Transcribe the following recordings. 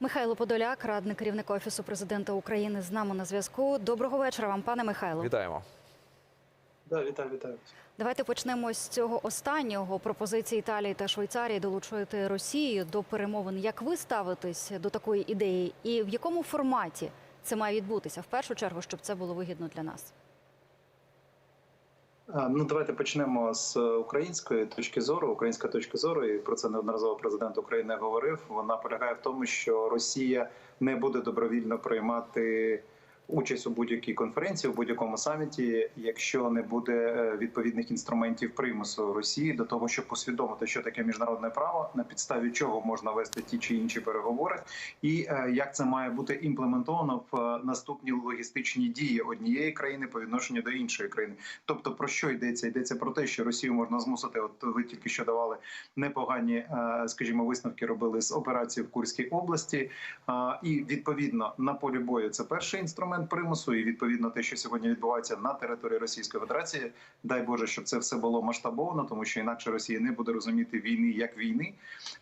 Михайло Подоляк, радник керівника офісу президента України, з нами на зв'язку. Доброго вечора вам, пане Михайло. Вітаємо. Да, вітаю, вітаю. Давайте почнемо з цього останнього пропозиції Італії та Швейцарії долучити Росію до перемовин. Як ви ставитесь до такої ідеї, і в якому форматі це має відбутися? В першу чергу, щоб це було вигідно для нас. А, Ну, давайте почнемо з української точки зору. Українська точка зору, і про це неодноразово президент України говорив. Вона полягає в тому, що Росія не буде добровільно приймати участь у будь-якій конференції, у будь-якому саміті, якщо не буде е, відповідних інструментів примусу Росії до того, щоб усвідомити, що таке міжнародне право, на підставі чого можна вести ті чи інші переговори, і е, як це має бути імплементовано в е, наступні логістичні дії однієї країни по відношенню до іншої країни. Тобто про що йдеться? Йдеться про те, що Росію можна змусити. От ви тільки що давали непогані, скажімо, висновки робили з операції в Курській області. І відповідно на полі бою це перший інструмент примусу. І відповідно те, що сьогодні відбувається на території Російської Федерації. Дай Боже, щоб це все було масштабовано, тому що інакше Росія не буде розуміти війни як війни.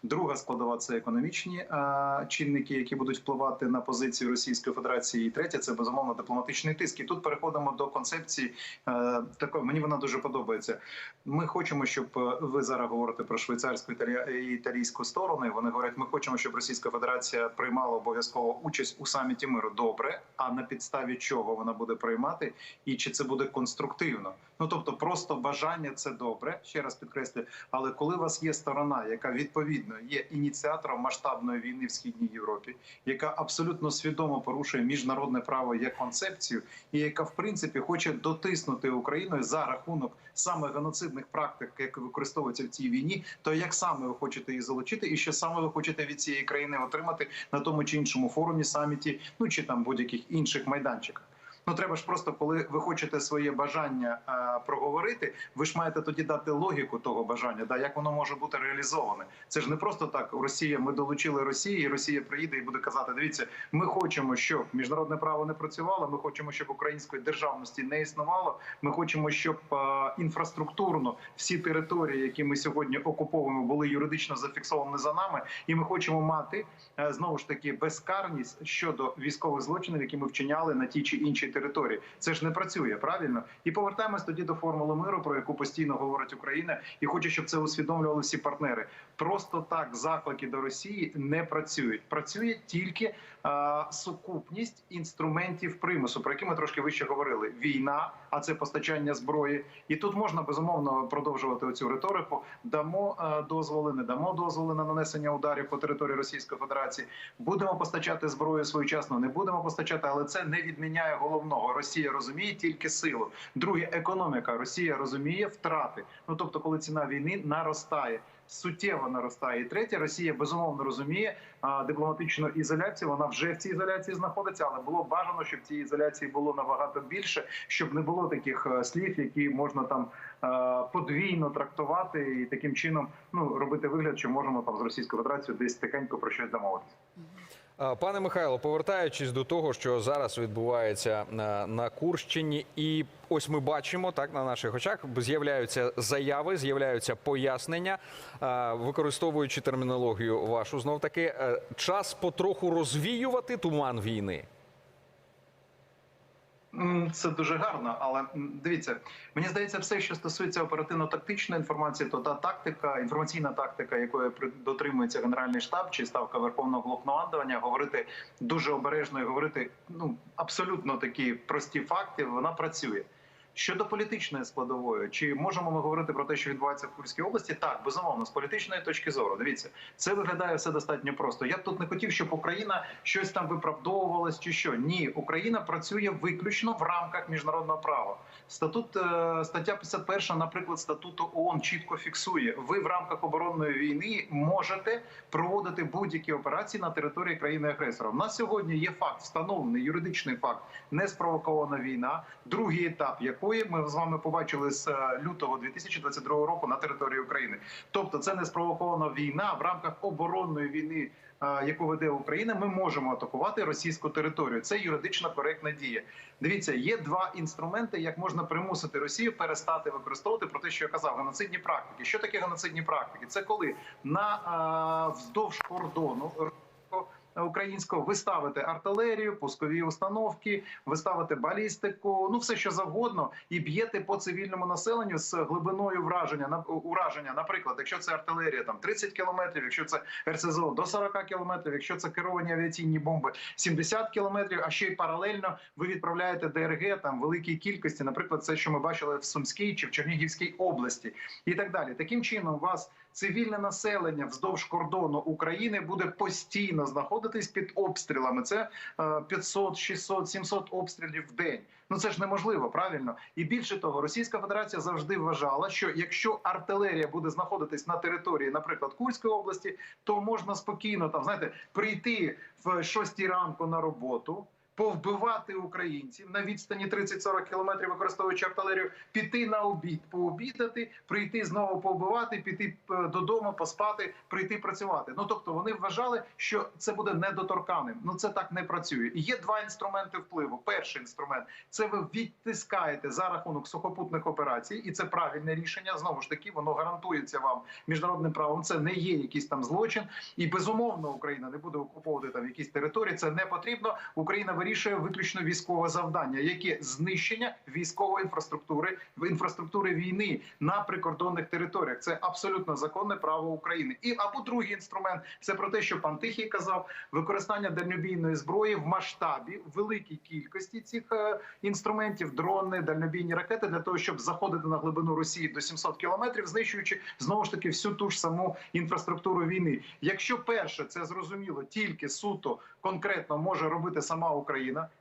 Друга складова це економічні е, чинники, які будуть впливати на позицію Російської Федерації. І третя це безумовно дипломатичний тиск. І тут переходимо до концепції е, такої. Мені вона дуже подобається. Ми хочемо, щоб е, ви зараз говорите про швейцарську і італійську сторону. Вони говорять, ми хочемо, щоб Російська Федерація приймала обов'язково участь у саміті миру. Добре, а на підставі чого вона буде приймати, і чи це буде конструктивно? Ну тобто, просто бажання це добре. Ще раз підкреслюю. Але коли у вас є сторона, яка відповідно є ініціатором масштабної війни в східній Європі, яка абсолютно свідомо порушує міжнародне право як концепцію, і яка в принципі хоче дотиснути Україною за рахунок саме геноцидних практик, які використовуються в цій війні, то як саме ви хочете її залучити, і що саме ви хочете від цієї країни отримати на тому чи іншому форумі, саміті, ну чи там будь-яких інших майданчиках. Ну треба ж просто, коли ви хочете своє бажання е, проговорити, ви ж маєте тоді дати логіку того бажання, да як воно може бути реалізоване. Це ж не просто так. Росія, ми долучили Росії, і Росія приїде і буде казати: дивіться, ми хочемо, щоб міжнародне право не працювало. Ми хочемо, щоб української державності не існувало. Ми хочемо, щоб е, інфраструктурно всі території, які ми сьогодні окуповуємо, були юридично зафіксовані за нами, і ми хочемо мати е, знову ж таки безкарність щодо військових злочинів, які ми вчиняли на тій чи іншій території. Це ж не працює правильно. І повертаємось тоді до формули миру, про яку постійно говорить Україна, і хочу, щоб це усвідомлювали всі партнери. Просто так заклики до Росії не працюють. Працює тільки е, сукупність інструментів примусу, про які ми трошки вище говорили. Війна, а це постачання зброї. І тут можна безумовно продовжувати оцю риторику. Дамо е, дозволи, не дамо дозволи на нанесення ударів по території Російської Федерації. Будемо постачати зброю своєчасно, не будемо постачати, але це не відміняє головного. Росія розуміє тільки силу. Друге, економіка. Росія розуміє втрати. Ну тобто, коли ціна війни наростає. Суттєво наростає. І третє, Росія безумовно розуміє дипломатичну ізоляцію. Вона вже в цій ізоляції знаходиться, але було бажано, щоб цій ізоляції було набагато більше, щоб не було таких е, слів, які можна там е, подвійно трактувати і таким чином ну робити вигляд, що можемо там з Російською Федерацією десь тихенько про щось домовитися. А, Пане Михайло, повертаючись до того, що зараз відбувається на, на Курщині, і ось ми бачимо так на наших очах, з'являються заяви, з'являються пояснення, використовуючи термінологію вашу знов таки, е, час потроху розвіювати туман війни. Це дуже гарно, але дивіться, мені здається, все, що стосується оперативно-тактичної інформації, то та тактика, інформаційна тактика, при- дотримується Генеральний штаб чи ставка Верховного Головнокомандування, говорити дуже обережно і говорити ну абсолютно такі прості факти, вона працює. Щодо політичної складової, чи можемо ми говорити про те, що відбувається в Курській області? Так, безумовно, з політичної точки зору. Дивіться, це виглядає все достатньо просто. Я б тут не хотів, щоб Україна щось там виправдовувалась чи що. Ні, Україна працює виключно в рамках міжнародного права. Статут е, стаття 51, наприклад, статуту ООН чітко фіксує: ви в рамках оборонної війни можете проводити будь-які операції на території країни-агресора. У нас сьогодні є факт, встановлений юридичний факт, не спровокована війна. Другий етап, якої ми з вами побачили з е, лютого 2022 року на території України. Тобто, це не спровокована війна в рамках оборонної війни. е, Яку веде Україна, ми можемо атакувати російську територію. Це юридично коректна дія. Дивіться, є два інструменти, як можна примусити Росію перестати використовувати про те, що я казав, геноцидні практики. Що таке геноцидні практики? Це коли на е, вздовж кордону українського, ви ставите артилерію, пускові установки, ви ставите балістику, ну все що завгодно, і б'єте по цивільному населенню з глибиною враження на ураження. Наприклад, якщо це артилерія, там 30 кілометрів, якщо це РСЗО до 40 кілометрів, якщо це керовані авіаційні бомби 70 кілометрів, а ще й паралельно ви відправляєте ДРГ там великій кількості, наприклад, це що ми бачили в Сумській чи в Чернігівській області, і так далі. Таким чином, вас цивільне населення вздовж кордону України буде постійно знаходитись під обстрілами. Це е, 500, 600, 700 обстрілів в день. Ну це ж неможливо, правильно? І більше того, Російська Федерація завжди вважала, що якщо артилерія буде знаходитись на території, наприклад, Курської області, то можна спокійно там знаєте прийти в 6 ранку на роботу. Повбивати українців на відстані 30-40 кілометрів, використовуючи артилерію, піти на обід, пообідати, прийти знову повбивати, піти е, додому, поспати, прийти працювати. Ну тобто вони вважали, що це буде недоторканим. Ну це так не працює. І є два інструменти впливу. Перший інструмент це ви відтискаєте за рахунок сухопутних операцій, і це правильне рішення. Знову ж таки, воно гарантується вам міжнародним правом. Це не є якийсь там злочин, і безумовно Україна не буде окуповувати там якісь території. Це не потрібно. Україна вирішує виключно військове завдання, яке знищення військової інфраструктури в інфраструктури війни на прикордонних територіях. Це абсолютно законне право України. І або другий інструмент це про те, що пан Тихий казав, використання дальнобійної зброї в масштабі в великій кількості цих е, інструментів, дрони, дальнобійні ракети для того, щоб заходити на глибину Росії до 700 кілометрів, знищуючи знову ж таки всю ту ж саму інфраструктуру війни. Якщо перше це зрозуміло, тільки суто конкретно може робити сама Україна,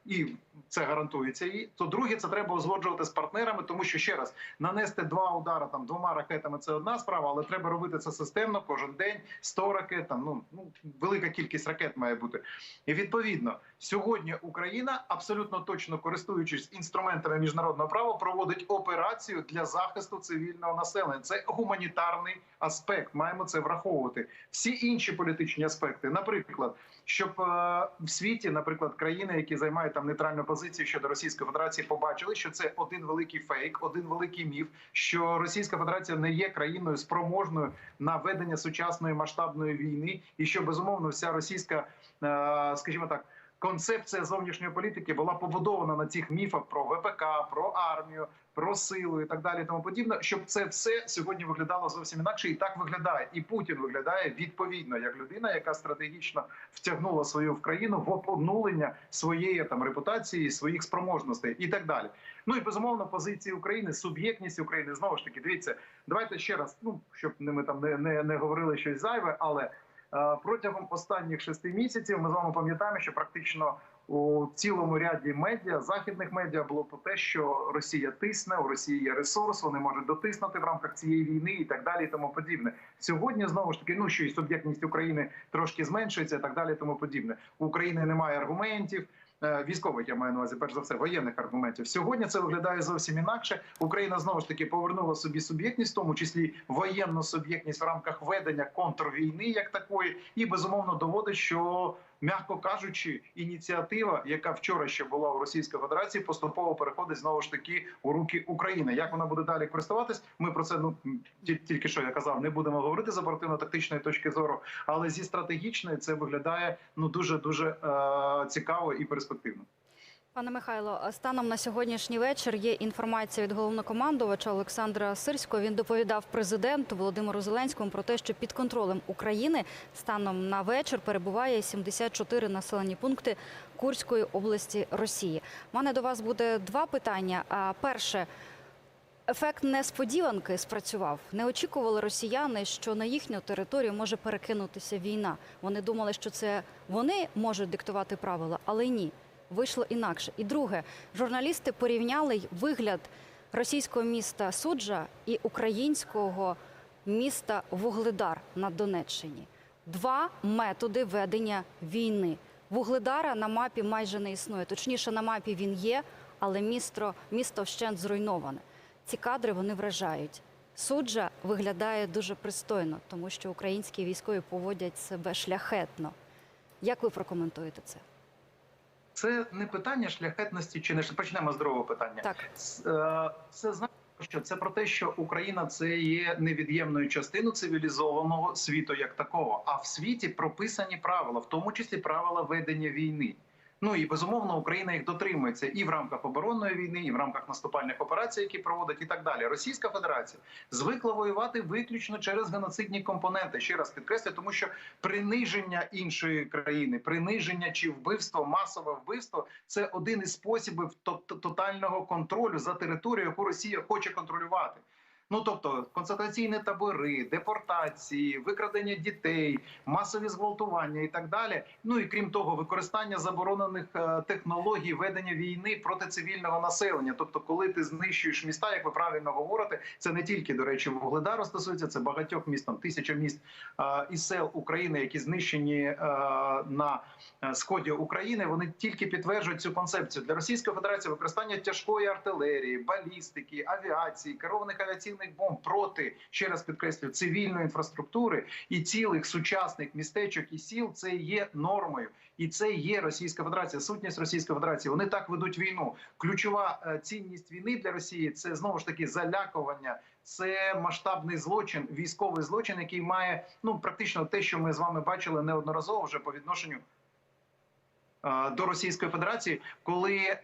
і це гарантується їй, то друге це треба узгоджувати з партнерами, тому що ще раз нанести два удари там двома ракетами це одна справа, але треба робити це системно кожен день. 100 ракет, там ну ну велика кількість ракет має бути. І відповідно сьогодні Україна абсолютно точно користуючись інструментами міжнародного права, проводить операцію для захисту цивільного населення. Це гуманітарний аспект. Маємо це враховувати. Всі інші політичні аспекти, наприклад, щоб е, в світі, наприклад, країни, які займають там нейтральну позицію щодо Російської Федерації, побачили, що це один великий фейк, один великий міф, що Російська Федерація не є країною спроможною на ведення сучасної масштабної війни, і що безумовно вся російська, е, скажімо так. Концепція зовнішньої політики була побудована на цих міфах про ВПК, про армію, про силу і так далі, тому подібне, щоб це все сьогодні виглядало зовсім інакше, і так виглядає. І Путін виглядає відповідно як людина, яка стратегічно втягнула свою в країну в обнулення своєї там репутації, своїх спроможностей і так далі. Ну і безумовно позиції України, суб'єктність України знову ж таки. Дивіться, давайте ще раз. Ну щоб ми там не, не, не говорили щось зайве, але протягом останніх шести місяців ми з вами пам'ятаємо, що практично у цілому ряді медіа, західних медіа було про те, що Росія тисне, у Росії є ресурс, вони можуть дотиснути в рамках цієї війни і так далі, і тому подібне. Сьогодні знову ж таки, ну що і суб'єктність України трошки зменшується, і так далі, і тому подібне. У України немає аргументів. Е, Військових я маю на увазі, перш за все, воєнних аргументів. Сьогодні це виглядає зовсім інакше. Україна знову ж таки повернула собі суб'єктність, в тому числі воєнну суб'єктність в рамках ведення контрвійни, як такої, і безумовно доводить, що м'яко кажучи, ініціатива, яка вчора ще була у Російській Федерації, поступово переходить знову ж таки у руки України. Як вона буде далі користуватись? Ми про це ну тільки що я казав, не будемо говорити з оперативно-тактичної точки зору, але зі стратегічної це виглядає ну дуже дуже е- цікаво і перспективно. Пане Михайло, станом на сьогоднішній вечір є інформація від головнокомандувача Олександра Сирського. Він доповідав президенту Володимиру Зеленському про те, що під контролем України станом на вечір перебуває 74 населені пункти Курської області Росії. У мене до вас буде два питання. Перше. Ефект несподіванки спрацював. Не очікували росіяни, що на їхню територію може перекинутися війна. Вони думали, що це вони можуть диктувати правила, але ні, вийшло інакше. І друге, журналісти порівняли вигляд російського міста Суджа і українського міста Вугледар на Донеччині. Два методи ведення війни. Вугледара на мапі майже не існує. Точніше, на мапі він є, але місто, місто вщент зруйноване. Ці кадри вони вражають. Суджа виглядає дуже пристойно, тому що українські військові поводять себе шляхетно. Як ви прокоментуєте це? Це не питання шляхетності чи не почнемо з другого питання. Так. Е, Це знаєте, Що це про те, що Україна це є невід'ємною частиною цивілізованого світу як такого. А в світі прописані правила, в тому числі правила ведення війни. Ну і безумовно Україна їх дотримується і в рамках оборонної війни, і в рамках наступальних операцій, які проводить, і так далі. Російська Федерація звикла воювати виключно через геноцидні компоненти. Ще раз підкреслюю, тому що приниження іншої країни, приниження чи вбивство, масове вбивство це один із способів тотального контролю за територію, яку Росія хоче контролювати. Ну тобто концентраційні табори, депортації, викрадення дітей, масові зґвалтування і так далі. Ну і крім того, використання заборонених е, технологій ведення війни проти цивільного населення. Тобто, коли ти знищуєш міста, як ви правильно говорите, це не тільки до речі Вугледару стосується, це багатьох міст, там тисяча міст е, і сел України, які знищені е, на сході України. Вони тільки підтверджують цю концепцію для Російської Федерації. Використання тяжкої артилерії, балістики, авіації, керованих авіаційних бомб проти ще раз підкреслюю цивільної інфраструктури і цілих сучасних містечок і сіл. Це є нормою, і це є Російська Федерація. Сутність Російської Федерації. Вони так ведуть війну. Ключова е, цінність війни для Росії це знову ж таки залякування. Це масштабний злочин, військовий злочин, який має ну практично те, що ми з вами бачили неодноразово вже по відношенню е, до Російської Федерації, коли е,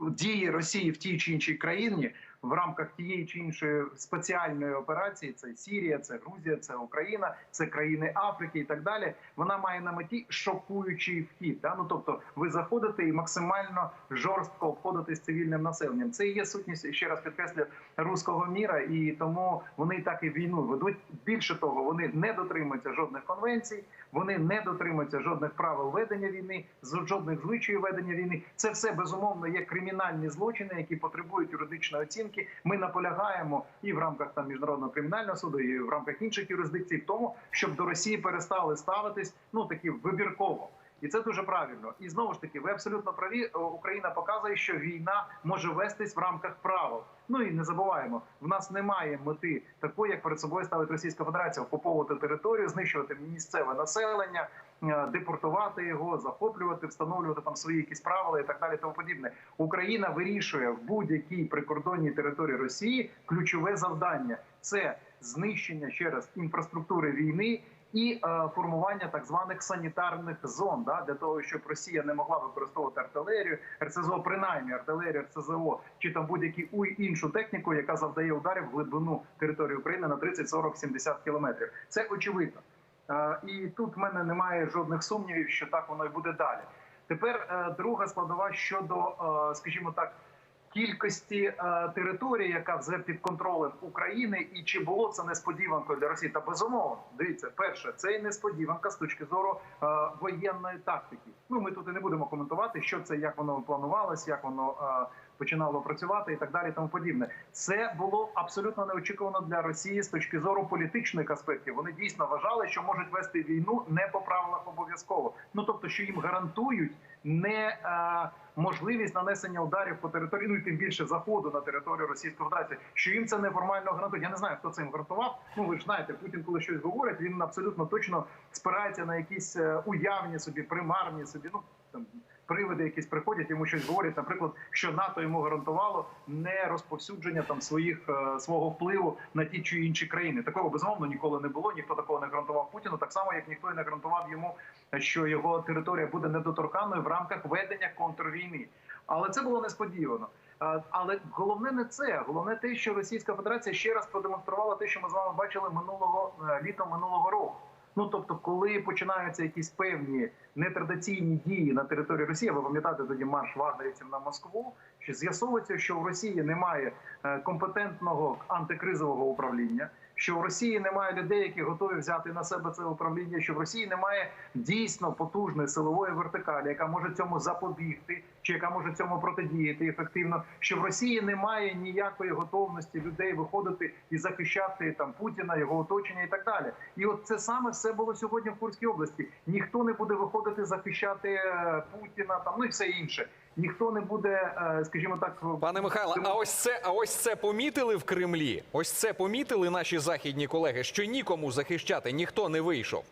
дії Росії в тій чи іншій країні в рамках тієї чи іншої спеціальної операції, це Сірія, це Грузія, це Україна, це країни Африки і так далі. Вона має на меті шокуючий вхід. Да? Ну тобто, ви заходите і максимально жорстко обходите з цивільним населенням. Це і є сутність ще раз підкреслю руського міра, і тому вони так і війну ведуть. Більше того, вони не дотримуються жодних конвенцій, вони не дотримуються жодних правил ведення війни, жодних звичаїв ведення війни. Це все безумовно є кримінальні злочини, які потребують юридичної оцінки. Ми наполягаємо і в рамках там міжнародного кримінального суду, і в рамках інших юрисдикцій, в тому, щоб до Росії перестали ставитись ну такі вибірково. І це дуже правильно. І знову ж таки, ви абсолютно праві. Е, Україна показує, що війна може вестись в рамках правил. Ну і не забуваємо, в нас немає мети такої, як перед собою ставить Російська Федерація окуповувати територію, знищувати місцеве населення, е, депортувати його, захоплювати, встановлювати там свої якісь правила і так далі. Тому подібне. Україна вирішує в будь-якій прикордонній території Росії ключове завдання це знищення ще раз інфраструктури війни і е, формування так званих санітарних зон, да, для того, щоб Росія не могла використовувати артилерію, РСЗО, принаймні артилерію, РСЗО, чи там будь-яку іншу техніку, яка завдає ударів в глибину території України на 30, 40, 70 кілометрів. Це очевидно. Е, і тут в мене немає жодних сумнівів, що так воно і буде далі. Тепер е, друга складова щодо, скажімо так, кількості е, території, яка вже під контролем України, і чи було це несподіванкою для Росії? Та безумовно, дивіться, перше, це і несподіванка з точки зору е, воєнної тактики. Ну ми тут і не будемо коментувати, що це, як воно планувалось, як воно е, починало працювати, і так далі, тому подібне. Це було абсолютно неочікувано для Росії з точки зору політичних аспектів. Вони дійсно вважали, що можуть вести війну не по правилах обов'язково. Ну тобто, що їм гарантують не е, можливість нанесення ударів по території, ну і тим більше заходу на територію Російської Федерації, що їм це неформально гарантує. Я не знаю, хто це їм гарантував. Ну ви ж знаєте, Путін, коли щось говорить, він абсолютно точно спирається на якісь е, уявні собі, примарні собі. Ну там привиди, якісь приходять, йому щось говорять. Наприклад, що НАТО йому гарантувало не розповсюдження там своїх е, свого впливу на ті чи інші країни. Такого безумовно ніколи не було. Ніхто такого не гарантував Путіну. Так само, як ніхто і не гарантував йому, що його територія буде недоторканою в рамках ведення контрвійни. Але це було несподівано. Е, Але головне не це. Головне те, що Російська Федерація ще раз продемонструвала те, що ми з вами бачили минулого е, літом минулого року. Ну тобто, коли починаються якісь певні нетрадиційні дії на території Росії, ви пам'ятаєте тоді марш вагнерівців на Москву, що з'ясовується, що в Росії немає е, компетентного антикризового управління. Що в Росії немає людей, які готові взяти на себе це управління. Що в Росії немає дійсно потужної силової вертикалі, яка може цьому запобігти, чи яка може цьому протидіяти ефективно. Що в Росії немає ніякої готовності людей виходити і захищати там Путіна, його оточення і так далі. І от це саме все було сьогодні в Курській області. Ніхто не буде виходити захищати е, Путіна, там ну і все інше. Ніхто не буде, е, скажімо так, Пане Михайло, а ось це, а ось це помітили в Кремлі. Ось це помітили наші західні колеги, що нікому захищати ніхто не вийшов.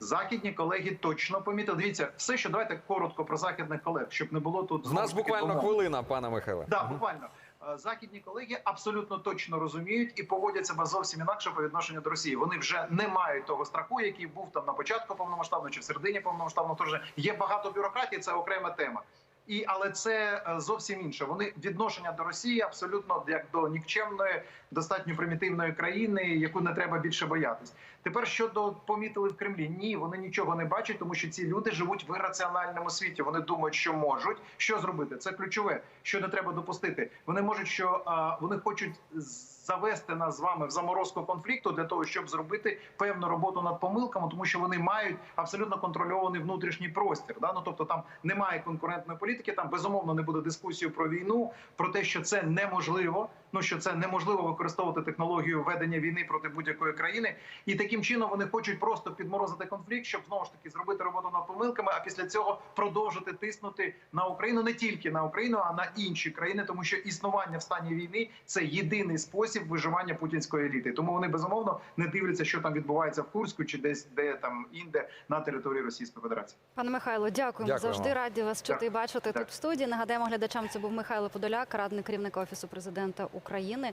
західні колеги точно помітили. Дивіться, все, що давайте коротко про західних колег, щоб не було тут У нас буквально домов. хвилина, пане Михайле. Да, буквально. Е, західні колеги абсолютно точно розуміють і поводять себе зовсім інакше по відношенню до Росії. Вони вже не мають того страху, який був там на початку повномасштабного чи в середині повномасштабного вторгнення. Є багато бюрократії, це окрема тема. І але це е, зовсім інше. Вони відношення до Росії абсолютно як до нікчемної, достатньо примітивної країни, яку не треба більше боятись. Тепер щодо помітили в Кремлі, ні, вони нічого не бачать, тому що ці люди живуть в ірраціональному світі. Вони думають, що можуть що зробити. Це ключове, що не треба допустити. Вони можуть, що а, вони хочуть завести нас з вами в заморозку конфлікту для того, щоб зробити певну роботу над помилками, тому що вони мають абсолютно контрольований внутрішній простір. Да? Ну тобто там немає конкурентної політики, там безумовно не буде дискусії про війну, про те, що це неможливо. Ну що це неможливо використовувати технологію ведення війни проти будь-якої країни, і таким чином вони хочуть просто підморозити конфлікт, щоб знову ж таки зробити роботу над помилками, а після цього продовжити тиснути на Україну не тільки на Україну, а на інші країни, тому що існування в стані війни це єдиний спосіб виживання путінської еліти. Тому вони безумовно не дивляться, що там відбувається в Курську чи десь де там інде на території Російської Федерації. Пане Михайло, дякуємо. Дякуємо. Завжди раді вас чути і бачити Дякую. тут в студії. Нагадаємо глядачам, це був Михайло Подоляк, радник керівника офісу президента України.